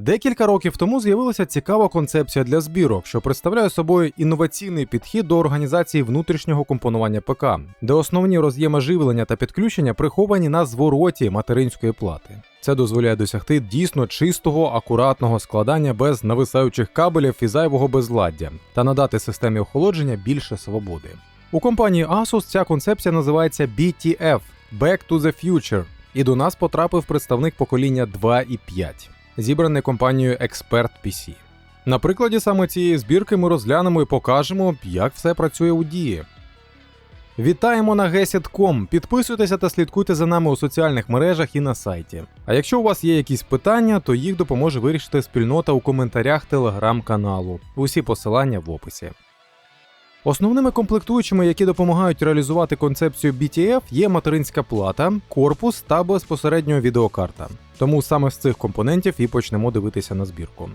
Декілька років тому з'явилася цікава концепція для збірок, що представляє собою інноваційний підхід до організації внутрішнього компонування ПК, де основні роз'єми живлення та підключення приховані на звороті материнської плати. Це дозволяє досягти дійсно чистого, акуратного складання без нависаючих кабелів і зайвого безладдя та надати системі охолодження більше свободи. У компанії Asus ця концепція називається BTF Back to the Future, і до нас потрапив представник покоління 2 і 5 зібраний компанією Expert PC. На прикладі саме цієї збірки ми розглянемо і покажемо, як все працює у дії. Вітаємо на Gesit.com, Підписуйтеся та слідкуйте за нами у соціальних мережах і на сайті. А якщо у вас є якісь питання, то їх допоможе вирішити спільнота у коментарях телеграм-каналу. Усі посилання в описі. Основними комплектуючими, які допомагають реалізувати концепцію BTF, є материнська плата, корпус та безпосередньо відеокарта. Тому саме з цих компонентів і почнемо дивитися на збірку.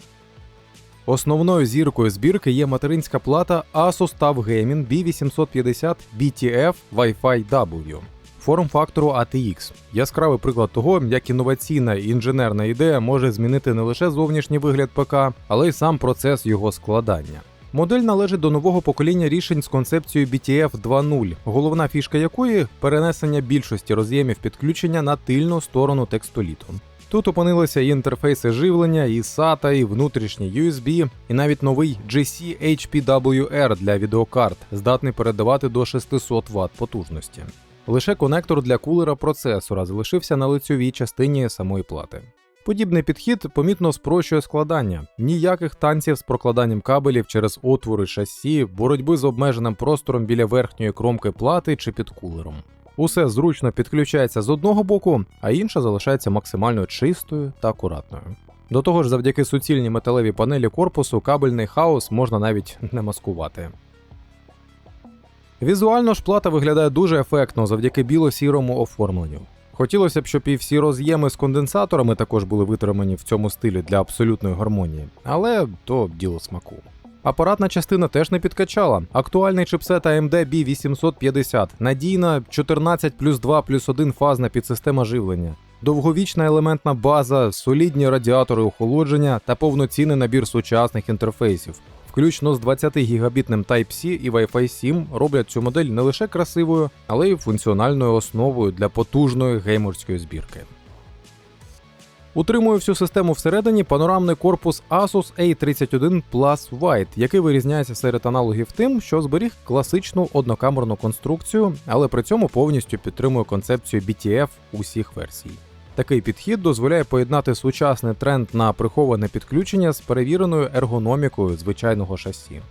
Основною зіркою збірки є материнська плата Asus TUF Gaming B850 BTF Wi-Fi W форм-фактору ATX. Яскравий приклад того, як інноваційна інженерна ідея може змінити не лише зовнішній вигляд ПК, але й сам процес його складання. Модель належить до нового покоління рішень з концепцією BTF 2.0, головна фішка якої перенесення більшості роз'ємів підключення на тильну сторону текстоліту. Тут опинилися і інтерфейси живлення, і SATA, і внутрішній USB, і навіть новий GC HPWR для відеокарт, здатний передавати до 600 Вт потужності. Лише конектор для кулера процесора залишився на лицьовій частині самої плати. Подібний підхід помітно спрощує складання, ніяких танців з прокладанням кабелів через отвори шасі, боротьби з обмеженим простором біля верхньої кромки плати чи під кулером. Усе зручно підключається з одного боку, а інша залишається максимально чистою та акуратною. До того ж, завдяки суцільній металевій панелі корпусу кабельний хаос можна навіть не маскувати. Візуально ж плата виглядає дуже ефектно завдяки біло-сірому оформленню. Хотілося б, щоб і всі роз'єми з конденсаторами також були витримані в цьому стилі для абсолютної гармонії, але то діло смаку. Апаратна частина теж не підкачала. Актуальний чипсет AMD B850, надійна 14 плюс 2 плюс 1 фазна підсистема живлення, довговічна елементна база, солідні радіатори охолодження та повноцінний набір сучасних інтерфейсів. Включно з 20 гігабітним Type-C і Wi-Fi 7 роблять цю модель не лише красивою, але й функціональною основою для потужної геймерської збірки. Утримує всю систему всередині панорамний корпус Asus A31 Plus White, який вирізняється серед аналогів тим, що зберіг класичну однокамерну конструкцію, але при цьому повністю підтримує концепцію BTF усіх версій. Такий підхід дозволяє поєднати сучасний тренд на приховане підключення з перевіреною ергономікою звичайного шасі.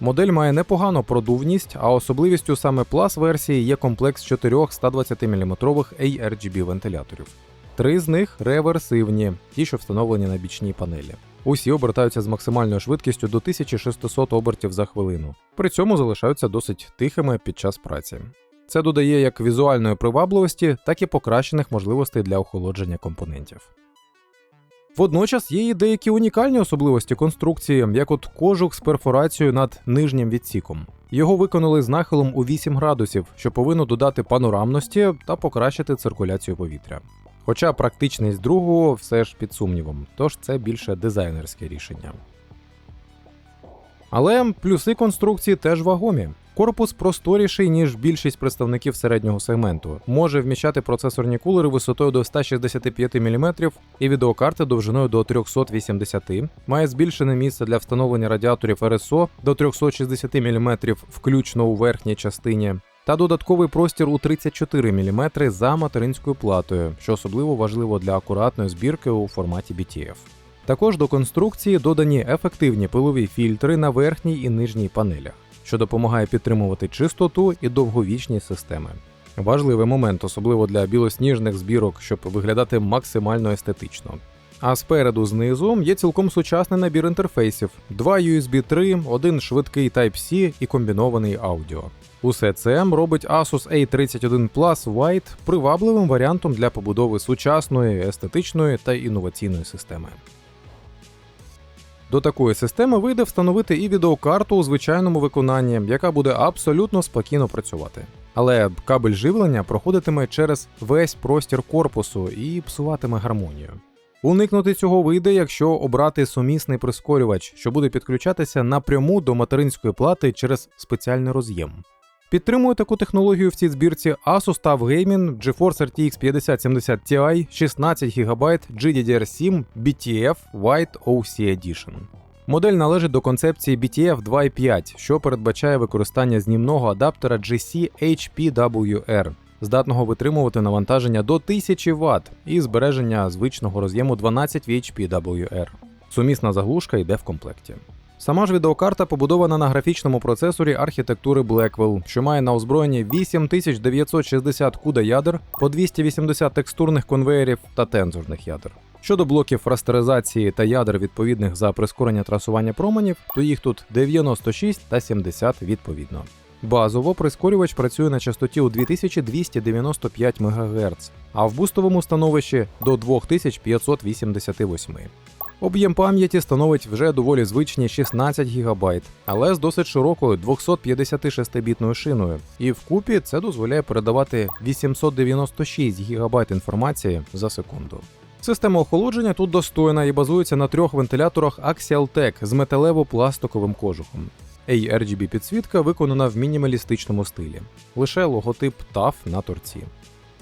Модель має непогану продувність, а особливістю саме Plus версії є комплекс чотирьох 120 мм ARGB вентиляторів. Три з них реверсивні, ті, що встановлені на бічній панелі. Усі обертаються з максимальною швидкістю до 1600 обертів за хвилину, при цьому залишаються досить тихими під час праці. Це додає як візуальної привабливості, так і покращених можливостей для охолодження компонентів. Водночас є і деякі унікальні особливості конструкції, як от кожух з перфорацією над нижнім відсіком. Його виконали з нахилом у 8 градусів, що повинно додати панорамності та покращити циркуляцію повітря. Хоча практичність другого все ж під сумнівом, тож це більше дизайнерське рішення. Але плюси конструкції теж вагомі. Корпус просторіший, ніж більшість представників середнього сегменту, може вміщати процесорні кулери висотою до 165 мм і відеокарти довжиною до 380 має збільшене місце для встановлення радіаторів RSO до 360 мм, включно у верхній частині, та додатковий простір у 34 мм за материнською платою, що особливо важливо для акуратної збірки у форматі BTF. Також до конструкції додані ефективні пилові фільтри на верхній і нижній панелях що допомагає підтримувати чистоту і довговічність системи. Важливий момент, особливо для білосніжних збірок, щоб виглядати максимально естетично. А спереду знизу є цілком сучасний набір інтерфейсів: два USB 3, один швидкий Type-C і комбінований аудіо. Усе це робить Asus A31 Plus White привабливим варіантом для побудови сучасної, естетичної та інноваційної системи. До такої системи вийде встановити і відеокарту у звичайному виконанні, яка буде абсолютно спокійно працювати. Але кабель живлення проходитиме через весь простір корпусу і псуватиме гармонію. Уникнути цього вийде, якщо обрати сумісний прискорювач, що буде підключатися напряму до материнської плати через спеціальний роз'єм. Підтримує таку технологію в цій збірці Asus TUF Gaming GeForce RTX 5070 Ti 16 ГБ GDDR7 BTF White OC Edition. Модель належить до концепції BTF 2.5, що передбачає використання знімного адаптера GC HPWR, здатного витримувати навантаження до 1000 Вт і збереження звичного роз'єму 12 HPWR. Сумісна заглушка йде в комплекті. Сама ж відеокарта побудована на графічному процесорі архітектури Blackwell, що має на озброєнні 8960 CUDA ядер по 280 текстурних конвеєрів та тензорних ядер. Щодо блоків растеризації та ядер відповідних за прискорення трасування променів, то їх тут 96 та 70 відповідно. Базово прискорювач працює на частоті у 2295 МГц, а в бустовому становищі до 2588. Об'єм пам'яті становить вже доволі звичні 16 ГБ, але з досить широкою 256-бітною шиною, і вкупі це дозволяє передавати 896 ГБ інформації за секунду. Система охолодження тут достойна і базується на трьох вентиляторах Axial Tech з металево-пластиковим кожухом. ARGB підсвітка виконана в мінімалістичному стилі, лише логотип TAF на торці.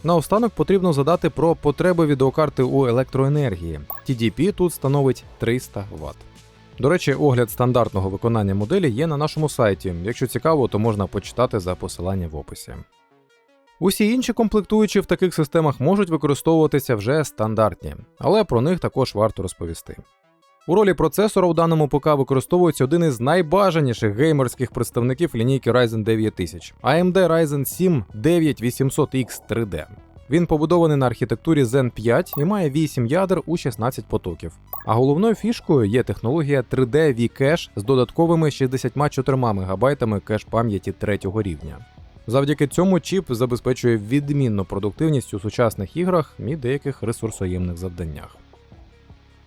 Наостанок потрібно задати про потреби відеокарти у електроенергії. TDP тут становить 300 Вт. До речі, огляд стандартного виконання моделі є на нашому сайті. Якщо цікаво, то можна почитати за посилання в описі. Усі інші комплектуючі в таких системах можуть використовуватися вже стандартні, але про них також варто розповісти. У ролі процесора у даному ПК використовується один із найбажаніших геймерських представників лінійки Ryzen 9000 AMD Ryzen 7 9800X 3D. Він побудований на архітектурі Zen 5 і має 8 ядер у 16 потоків. А головною фішкою є технологія 3D V-Cache з додатковими 64 МБ кеш пам'яті третього рівня. Завдяки цьому чіп забезпечує відмінну продуктивність у сучасних іграх і деяких ресурсоємних завданнях.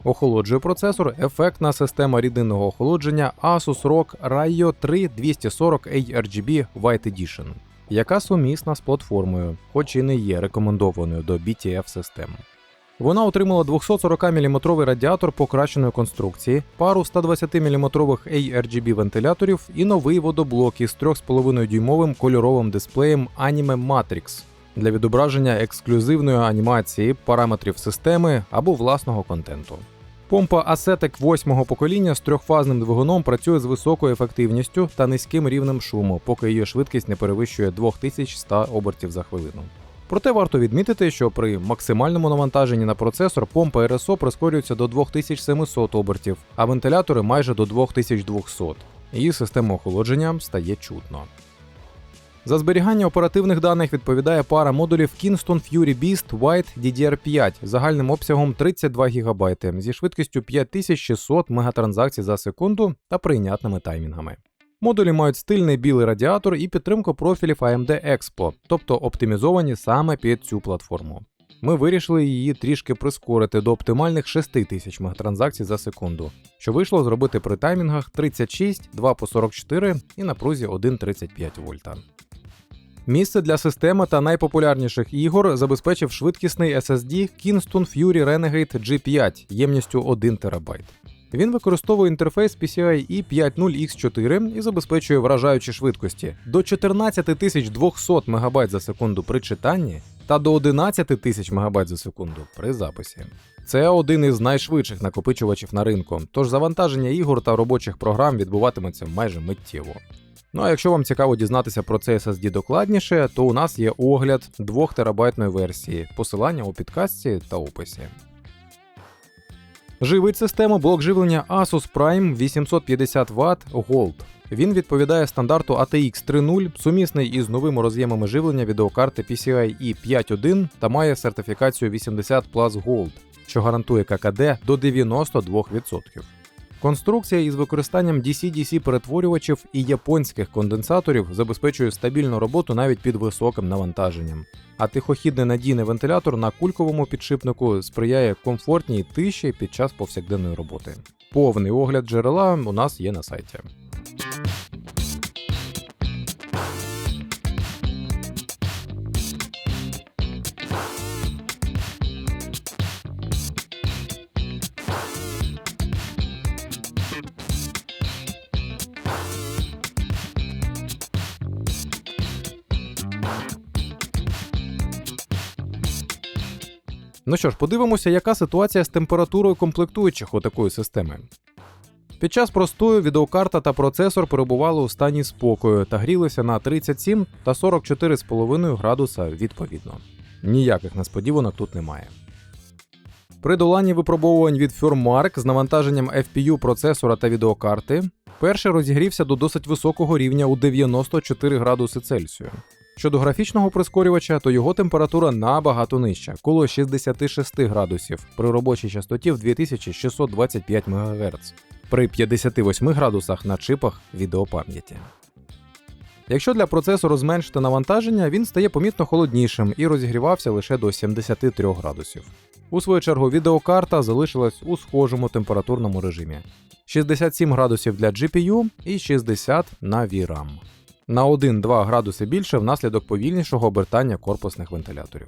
Охолоджує процесор ефектна система рідинного охолодження Asus ROG Raio 3 240 ARGB White Edition, яка сумісна з платформою, хоч і не є рекомендованою до BTF систем. Вона отримала 240 мм радіатор покращеної конструкції, пару 120 мм ARGB вентиляторів і новий водоблок із 3,5 дюймовим кольоровим дисплеєм Anime Matrix для відображення ексклюзивної анімації, параметрів системи або власного контенту. Помпа Assetec 8 покоління з трьохфазним двигуном працює з високою ефективністю та низьким рівнем шуму, поки її швидкість не перевищує 2100 обертів за хвилину. Проте варто відмітити, що при максимальному навантаженні на процесор помпа РСО прискорюється до 2700 обертів, а вентилятори майже до 2200, і система охолодження стає чутно. За зберігання оперативних даних відповідає пара модулів Kingston Fury Beast White DDR5 загальним обсягом 32 ГБ зі швидкістю 5600 мегатранзакцій за секунду та прийнятними таймінгами. Модулі мають стильний білий радіатор і підтримку профілів AMD Expo, тобто оптимізовані саме під цю платформу. Ми вирішили її трішки прискорити до оптимальних 6000 мегатранзакцій за секунду, що вийшло зробити при таймінгах 36, 2 по 44 і напрузі 1,35 вольта. Місце для системи та найпопулярніших ігор забезпечив швидкісний SSD Kingston Fury Renegade G5 ємністю 1 ТБ. Він використовує інтерфейс PCIe 50X4 і забезпечує вражаючі швидкості до 14200 МБ за секунду при читанні та до 11 тисяч МБ за секунду при записі. Це один із найшвидших накопичувачів на ринку, тож завантаження ігор та робочих програм відбуватиметься майже миттєво. Ну а якщо вам цікаво дізнатися про цей SSD докладніше, то у нас є огляд 2 терабайтної версії, посилання у підкастці та описі. Живить систему блок живлення Asus Prime 850 Вт Gold. Він відповідає стандарту ATX 3.0, сумісний із новими роз'ємами живлення відеокарти PCIe 5.1 та має сертифікацію 80 Plus Gold, що гарантує ККД до 92%. Конструкція із використанням DC-DC перетворювачів і японських конденсаторів забезпечує стабільну роботу навіть під високим навантаженням. А тихохідний надійний вентилятор на кульковому підшипнику сприяє комфортній тиші під час повсякденної роботи. Повний огляд джерела у нас є на сайті. Ну що ж, подивимося, яка ситуація з температурою комплектуючих у такої системи. Під час простою відеокарта та процесор перебували у стані спокою та грілися на 37 та 44,5 градуса відповідно. Ніяких несподіванок тут немає. При доланні випробовувань від Furmark з навантаженням FPU процесора та відеокарти перший розігрівся до досить високого рівня у 94 градуси Цельсію. Щодо графічного прискорювача, то його температура набагато нижча, коло 66 градусів при робочій частоті в 2625 МГц, при 58 градусах на чипах відеопам'яті. Якщо для процесору зменшити навантаження, він стає помітно холоднішим і розігрівався лише до 73 градусів. У свою чергу, відеокарта залишилась у схожому температурному режимі: 67 градусів для GPU і 60 на VRAM. На 1-2 градуси більше внаслідок повільнішого обертання корпусних вентиляторів.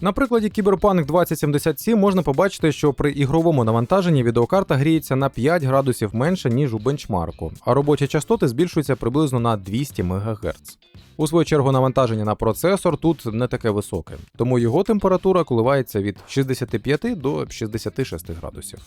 На прикладі Cyberpunk 2077 можна побачити, що при ігровому навантаженні відеокарта гріється на 5 градусів менше, ніж у бенчмарку, а робочі частоти збільшуються приблизно на 200 МГц. У свою чергу навантаження на процесор тут не таке високе, тому його температура коливається від 65 до 66 градусів.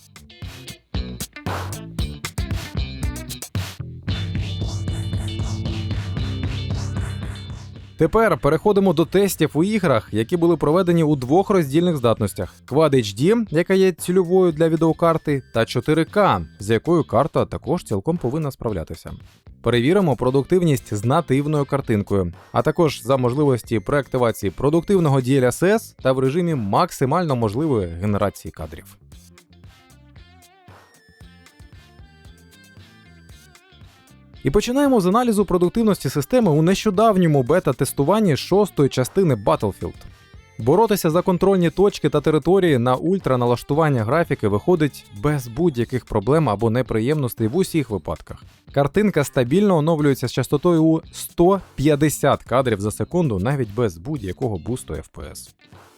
Тепер переходимо до тестів у іграх, які були проведені у двох роздільних здатностях: Quad HD, яка є цільовою для відеокарти, та 4К, з якою карта також цілком повинна справлятися. Перевіримо продуктивність з нативною картинкою, а також за можливості преактивації продуктивного DLSS та в режимі максимально можливої генерації кадрів. І починаємо з аналізу продуктивності системи у нещодавньому бета-тестуванні шостої частини Battlefield. Боротися за контрольні точки та території на ультраналаштування графіки виходить без будь-яких проблем або неприємностей в усіх випадках. Картинка стабільно оновлюється з частотою у 150 кадрів за секунду навіть без будь-якого бусту FPS.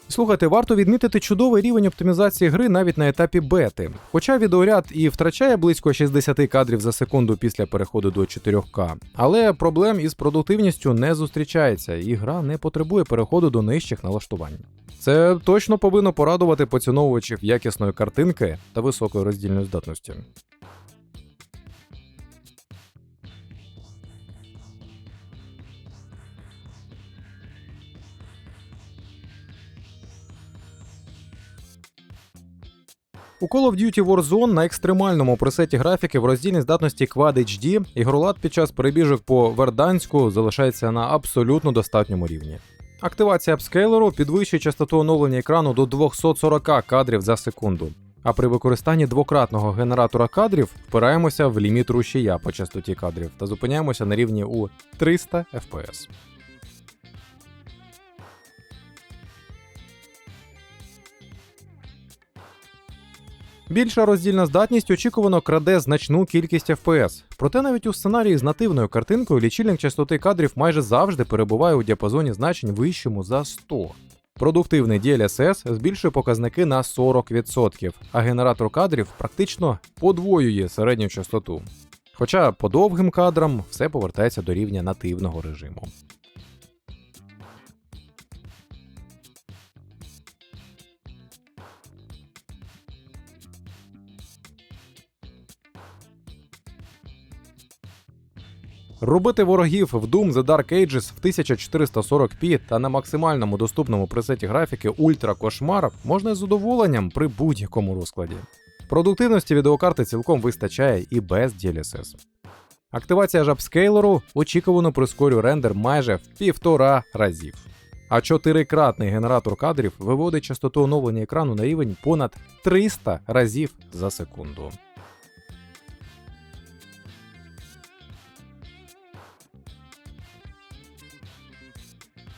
Слухайте, варто відмітити чудовий рівень оптимізації гри навіть на етапі бети. Хоча відеоряд і втрачає близько 60 кадрів за секунду після переходу до 4К, але проблем із продуктивністю не зустрічається, і гра не потребує переходу до нижчих налаштувань. Це точно повинно порадувати поціновувачів якісної картинки та високої роздільної здатності. У Call of Duty Warzone на екстремальному пресеті графіки в роздільній здатності Quad HD ігролад під час перебіжок по Верданську залишається на абсолютно достатньому рівні. Активація апскейлеру підвищує частоту оновлення екрану до 240 кадрів за секунду. А при використанні двократного генератора кадрів впираємося в ліміт рушія по частоті кадрів та зупиняємося на рівні у 300 FPS. Більша роздільна здатність очікувано краде значну кількість FPS. Проте навіть у сценарії з нативною картинкою лічильник частоти кадрів майже завжди перебуває у діапазоні значень вищому за 100. Продуктивний DLSS збільшує показники на 40%, а генератор кадрів практично подвоює середню частоту. Хоча по довгим кадрам все повертається до рівня нативного режиму. Робити ворогів в Doom The Dark Ages в 1440p та на максимальному доступному пресеті графіки Ультра Кошмар можна з задоволенням при будь-якому розкладі. Продуктивності відеокарти цілком вистачає і без DLSS. Активація жабскейлеру очікувано прискорює рендер майже в півтора разів. А чотирикратний генератор кадрів виводить частоту оновлення екрану на рівень понад 300 разів за секунду.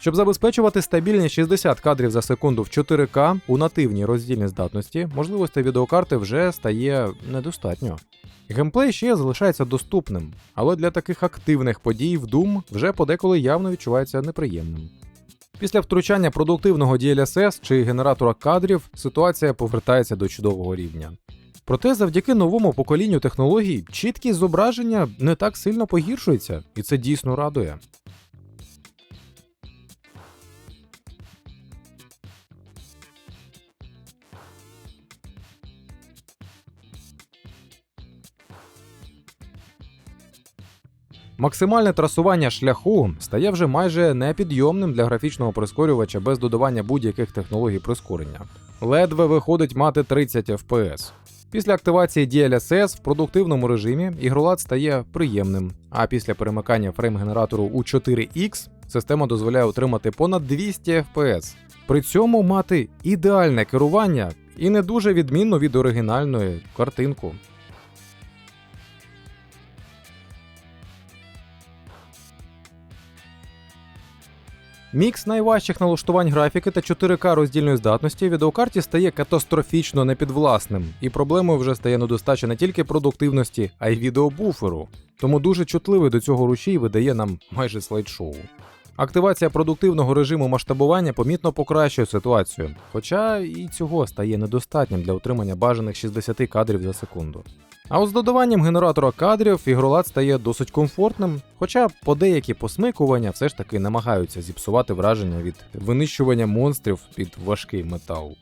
Щоб забезпечувати стабільні 60 кадрів за секунду в 4К у нативній роздільній здатності, можливостей відеокарти вже стає недостатньо. Геймплей ще залишається доступним, але для таких активних подій в Doom вже подеколи явно відчувається неприємним. Після втручання продуктивного DLSS чи генератора кадрів ситуація повертається до чудового рівня. Проте завдяки новому поколінню технологій чіткість зображення не так сильно погіршується, і це дійсно радує. Максимальне трасування шляху стає вже майже непідйомним для графічного прискорювача без додавання будь-яких технологій прискорення. Ледве виходить мати 30 FPS. Після активації DLSS в продуктивному режимі ігролад стає приємним, а після перемикання фрейм-генератору у 4X система дозволяє отримати понад 200 FPS. При цьому мати ідеальне керування і не дуже відмінно від оригінальної картинку. Мікс найважчих налаштувань графіки та 4К роздільної здатності відеокарті стає катастрофічно непідвласним, і проблемою вже стає недостача не тільки продуктивності, а й відеобуферу. Тому дуже чутливий до цього рушій видає нам майже слайд-шоу. Активація продуктивного режиму масштабування помітно покращує ситуацію, хоча і цього стає недостатнім для отримання бажаних 60 кадрів за секунду. А от з додаванням генератора кадрів ігролад стає досить комфортним, хоча подеякі посмикування все ж таки намагаються зіпсувати враження від винищування монстрів під важкий метал.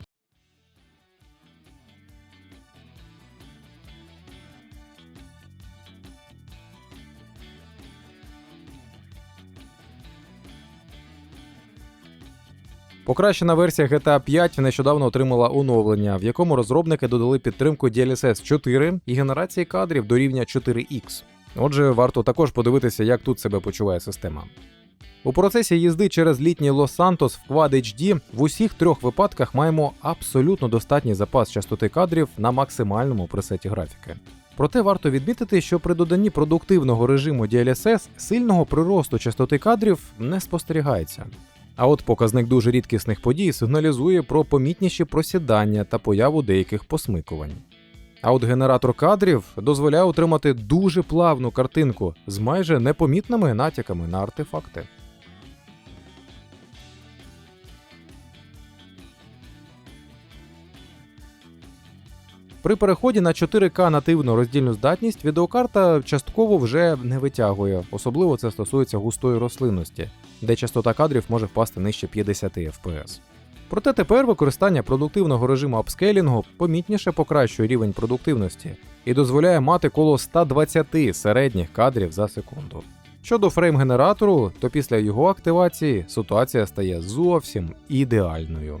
Покращена версія GTA 5 нещодавно отримала оновлення, в якому розробники додали підтримку DLSS 4 і генерації кадрів до рівня 4X. Отже, варто також подивитися, як тут себе почуває система. У процесі їзди через літній Лос-Сантос в Quad HD в усіх трьох випадках маємо абсолютно достатній запас частоти кадрів на максимальному пресеті графіки. Проте варто відмітити, що при доданні продуктивного режиму DLSS сильного приросту частоти кадрів не спостерігається. А от показник дуже рідкісних подій сигналізує про помітніші просідання та появу деяких посмикувань. А от генератор кадрів дозволяє отримати дуже плавну картинку з майже непомітними натяками на артефакти. При переході на 4К нативну роздільну здатність відеокарта частково вже не витягує, особливо це стосується густої рослинності, де частота кадрів може впасти нижче 50 FPS. Проте тепер використання продуктивного режиму апскейлінгу помітніше покращує рівень продуктивності і дозволяє мати коло 120 середніх кадрів за секунду. Щодо фрейм-генератору, то після його активації ситуація стає зовсім ідеальною.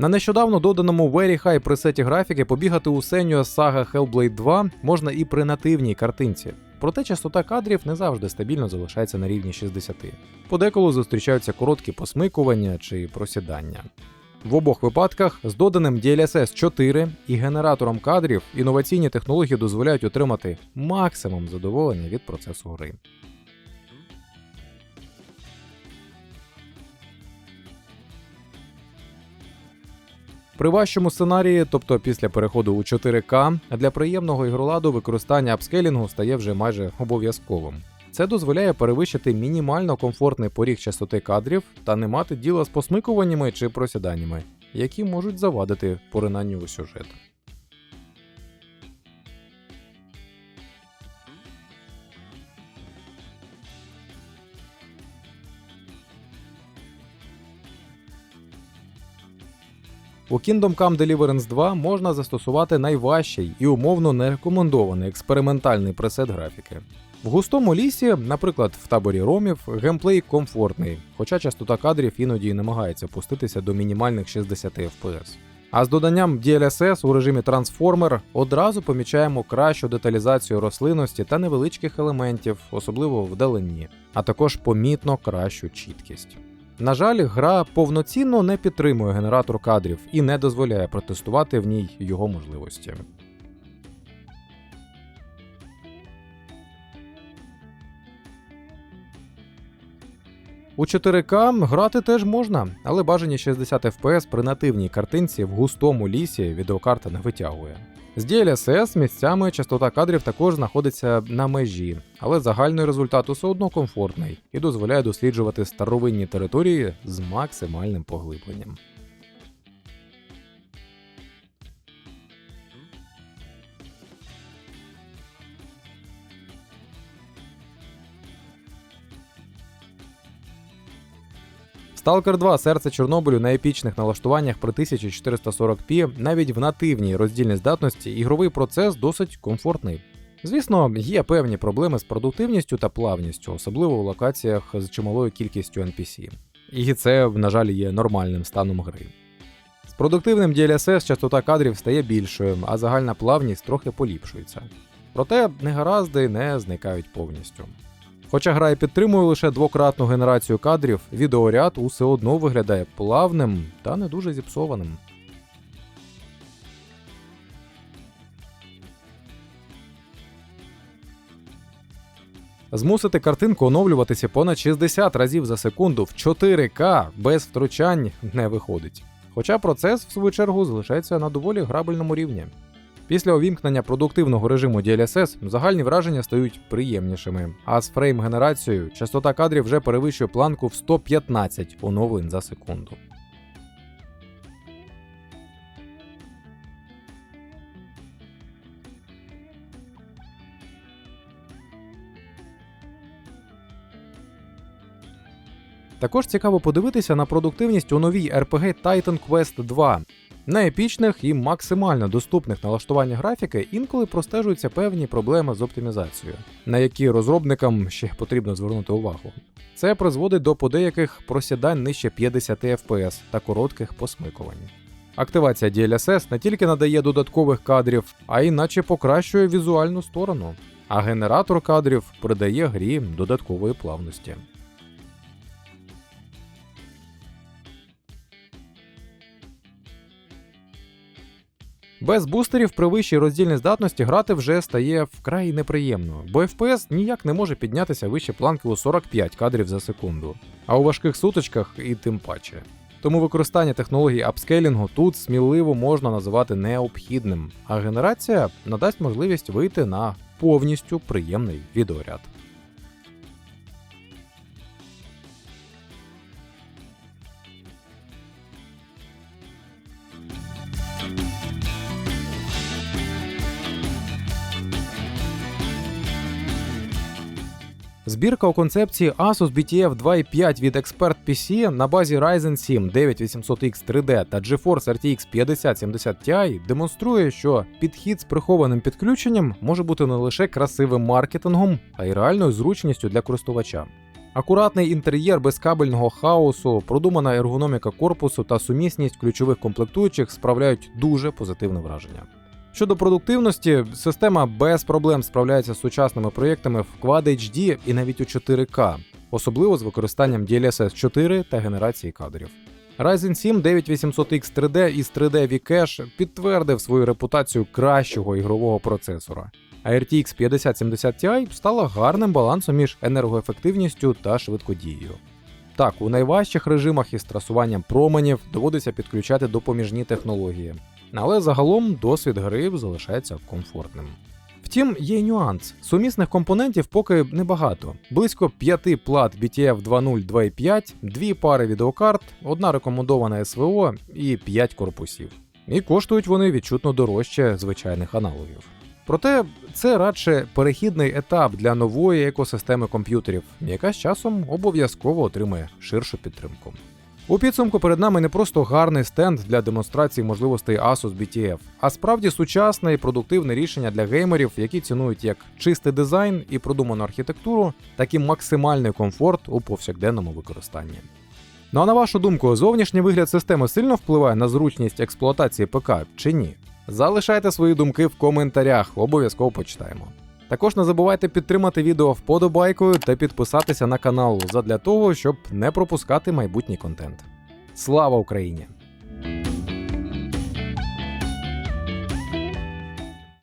На нещодавно доданому Very High пресеті графіки побігати у Senua Saga Hellblade 2 можна і при нативній картинці. Проте частота кадрів не завжди стабільно залишається на рівні 60. Подеколи зустрічаються короткі посмикування чи просідання. В обох випадках з доданим DLSS 4 і генератором кадрів інноваційні технології дозволяють отримати максимум задоволення від процесу гри. При важчому сценарії, тобто після переходу у 4К, для приємного ігроладу використання апскелінгу стає вже майже обов'язковим. Це дозволяє перевищити мінімально комфортний поріг частоти кадрів та не мати діла з посмикуваннями чи просіданнями, які можуть завадити поринанню у сюжет. У Kingdom Come Deliverance 2 можна застосувати найважчий і умовно нерекомендований експериментальний пресет графіки. В густому лісі, наприклад, в таборі ромів, геймплей комфортний, хоча частота кадрів іноді і намагається опуститися до мінімальних 60 FPS. А з доданням DLSS у режимі Transformer одразу помічаємо кращу деталізацію рослинності та невеличких елементів, особливо вдалині, а також помітно кращу чіткість. На жаль, гра повноцінно не підтримує генератор кадрів і не дозволяє протестувати в ній його можливості. У 4К грати теж можна, але бажані 60 FPS при нативній картинці в густому лісі відеокарта не витягує. З DLSS місцями частота кадрів також знаходиться на межі, але загальний результат усе одно комфортний і дозволяє досліджувати старовинні території з максимальним поглибленням. Stalker 2 серце Чорнобилю на епічних налаштуваннях при 1440p, навіть в нативній роздільній здатності ігровий процес досить комфортний. Звісно, є певні проблеми з продуктивністю та плавністю, особливо у локаціях з чималою кількістю NPC. І це, на жаль, є нормальним станом гри. З продуктивним DLSS частота кадрів стає більшою, а загальна плавність трохи поліпшується. Проте негаразди не зникають повністю. Хоча гра і підтримує лише двократну генерацію кадрів, відеоряд усе одно виглядає плавним та не дуже зіпсованим. Змусити картинку оновлюватися понад 60 разів за секунду в 4К без втручань не виходить. Хоча процес, в свою чергу, залишається на доволі грабельному рівні. Після увімкнення продуктивного режиму DLSS загальні враження стають приємнішими, а з фрейм-генерацією частота кадрів вже перевищує планку в 115 оновлень за секунду. Також цікаво подивитися на продуктивність у новій RPG Titan Quest 2. На епічних і максимально доступних налаштуваннях графіки інколи простежуються певні проблеми з оптимізацією, на які розробникам ще потрібно звернути увагу. Це призводить до подеяких просідань нижче 50 FPS та коротких посмикувань. Активація DLSS не тільки надає додаткових кадрів, а й наче покращує візуальну сторону, а генератор кадрів придає грі додаткової плавності. Без бустерів при вищій роздільній здатності грати вже стає вкрай неприємно, бо FPS ніяк не може піднятися вище планки у 45 кадрів за секунду, а у важких сутичках і тим паче. Тому використання технологій апскейлінгу тут сміливо можна називати необхідним, а генерація надасть можливість вийти на повністю приємний відеоряд. Збірка у концепції Asus BTF 2.5 від Expert PC на базі Ryzen 7 9800X 3D та GeForce RTX 5070 Ti демонструє, що підхід з прихованим підключенням може бути не лише красивим маркетингом, а й реальною зручністю для користувача. Акуратний інтер'єр без кабельного хаосу, продумана ергономіка корпусу та сумісність ключових комплектуючих справляють дуже позитивне враження. Щодо продуктивності, система без проблем справляється з сучасними проєктами в Quad HD і навіть у 4К, особливо з використанням DLSS 4 та генерації кадрів. Ryzen 7 9800X 3D із 3D V-Cache підтвердив свою репутацію кращого ігрового процесора. А RTX 5070 Ti стала гарним балансом між енергоефективністю та швидкодією. Так, у найважчих режимах із трасуванням променів доводиться підключати допоміжні технології, але загалом досвід гри залишається комфортним. Втім, є нюанс. Сумісних компонентів поки небагато. Близько 5 плат BTF 2.0 2.5, дві пари відеокарт, одна рекомендована СВО і 5 корпусів. І коштують вони відчутно дорожче звичайних аналогів. Проте це радше перехідний етап для нової екосистеми комп'ютерів, яка з часом обов'язково отримає ширшу підтримку. У підсумку перед нами не просто гарний стенд для демонстрації можливостей Asus BTF, а справді сучасне і продуктивне рішення для геймерів, які цінують як чистий дизайн і продуману архітектуру, так і максимальний комфорт у повсякденному використанні. Ну а на вашу думку, зовнішній вигляд системи сильно впливає на зручність експлуатації ПК чи ні? Залишайте свої думки в коментарях, обов'язково почитаємо. Також не забувайте підтримати відео вподобайкою та підписатися на канал задля того, щоб не пропускати майбутній контент. Слава Україні!